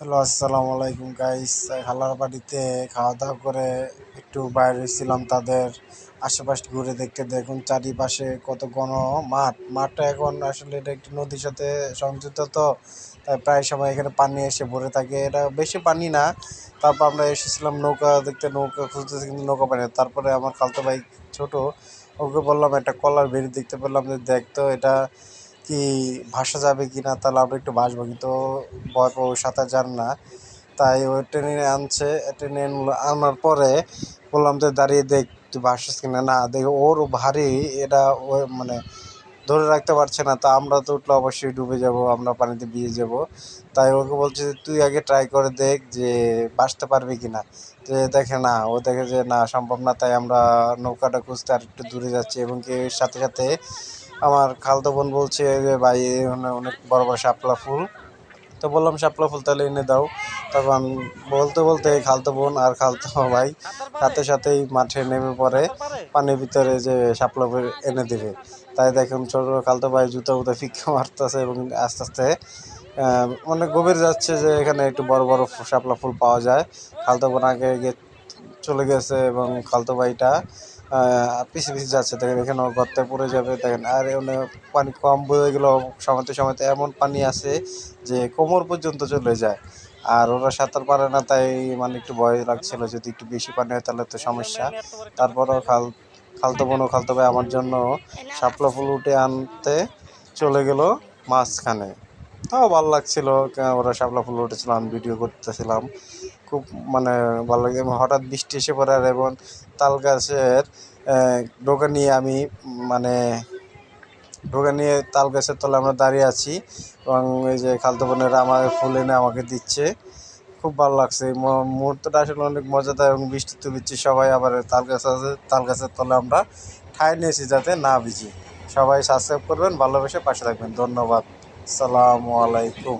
Hello, আসসালামু আলাইকুম guys খালার বাড়িতে খাওয়া দাওয়া করে একটু বাইরে ছিলাম তাদের আশেপাশে ঘুরে দেখতে। দেখুন চারিপাশে কত ঘন মাঠ। মাঠটা এখন আসলে এটা একটি নদীর সাথে সংযুক্ত তো, তাই প্রায় সময় এখানে পানি এসে ভরে থাকে। এটা বেশি পানি না। তারপর আমরা এসেছিলাম নৌকা দেখতে, নৌকা খুঁজতেছি কিন্তু নৌকা পানি তারপরে আমার খালতো ভাই ছোট, ওকে বললাম একটা কলার বেরি দেখতে পেলাম যে দেখতো এটা কি ভাসা যাবে কি না, তাহলে আমরা একটু ভাসবো কিন্তু ভয় পাবো সাঁতার জান না, তাই ও টেনে আনছে আনলো আনার পরে বললাম যে, দাঁড়িয়ে দেখ, তুই ভাসছিস কিনা না? দেখ, ওর ভারী, এটা ও মানে ধরে রাখতে পারছে না, তা আমরা তো উঠলে অবশ্যই ডুবে যাব, আমরা পানিতে ভিজে যাব। তাই ওকে বলছে যে, তুই আগে ট্রাই করে দেখ যে, বাঁচতে পারবি কি না? যে দেখে না, ও দেখে যে, না, সম্ভব না। তাই আমরা নৌকাটা খুঁজতে আর একটু দূরে যাচ্ছি এবং কি সাথে সাথে আমার খালতো বোন বলছে যে, ভাই অনেক বড় বড় শাপলা ফুল। তো বললাম, শাপলা ফুল তাহলে এনে দাও। তখন বলতে বলতে খালতো বোন আর খালতো ভাই সাথে সাথেই মাঠে নেমে পড়ে, পানির ভিতরে যে শাপলা ফুল এনে দেবে। তাই দেখুন, ছোট খালতো ভাই জুতো উতো ফিক্কা মারতেছে এবং আস্তে আস্তে অনেক গভীর যাচ্ছে যে এখানে একটু বড় বড় শাপলা ফুল পাওয়া যায়। খালতো বোন আগে গিয়ে চলে গেছে এবং খালতো ভাইটা পিছিয়ে পিছিয়ে যাচ্ছে। দেখেন এখানে গর্তে পড়ে যাবে। দেখেন, আর এখানে পানি কম বয়ে গেলেও সময়তে সময়তে এমন পানি আছে যে কোমর পর্যন্ত চলে যায়। আর ওরা সাঁতার পারে না, তাই মানে একটু ভয় লাগছিল যদি একটু বেশি পানি হয় তাহলে তো সমস্যা। তারপরও খাল, খালতো বোন ও খালতো ভাই আমার জন্য শাপলা ফুল উঠে আনতে চলে গেল মাঝখানে। তাও ভালো লাগছিল ওরা শাপলা ফুল উঠেছিল, আমি ভিডিও করতেছিলাম। খুব মানে ভালো লাগে। হঠাৎ বৃষ্টি এসে পড়ে আর এবং তাল গাছের ডোকা নিয়ে আমি মানে ডোকা নিয়ে তাল গাছের তলায় আমরা দাঁড়িয়ে আছি এবং এই যে খালতো বোনেরা আমার ফুল এনে আমাকে দিচ্ছে। খুব ভালো লাগছে। মুহূর্তটা আসলে অনেক মজাদার এবং বৃষ্টিতে ভিজছি সবাই আবার তাল গাছ আছে, তাল গাছের তলায় আমরা ঠাই নিয়েছি যাতে না ভিজি। সবাই সাবস্ক্রাইব করবেন, ভালোবেসে পাশে থাকবেন। ধন্যবাদ। সালামু আলাইকুম।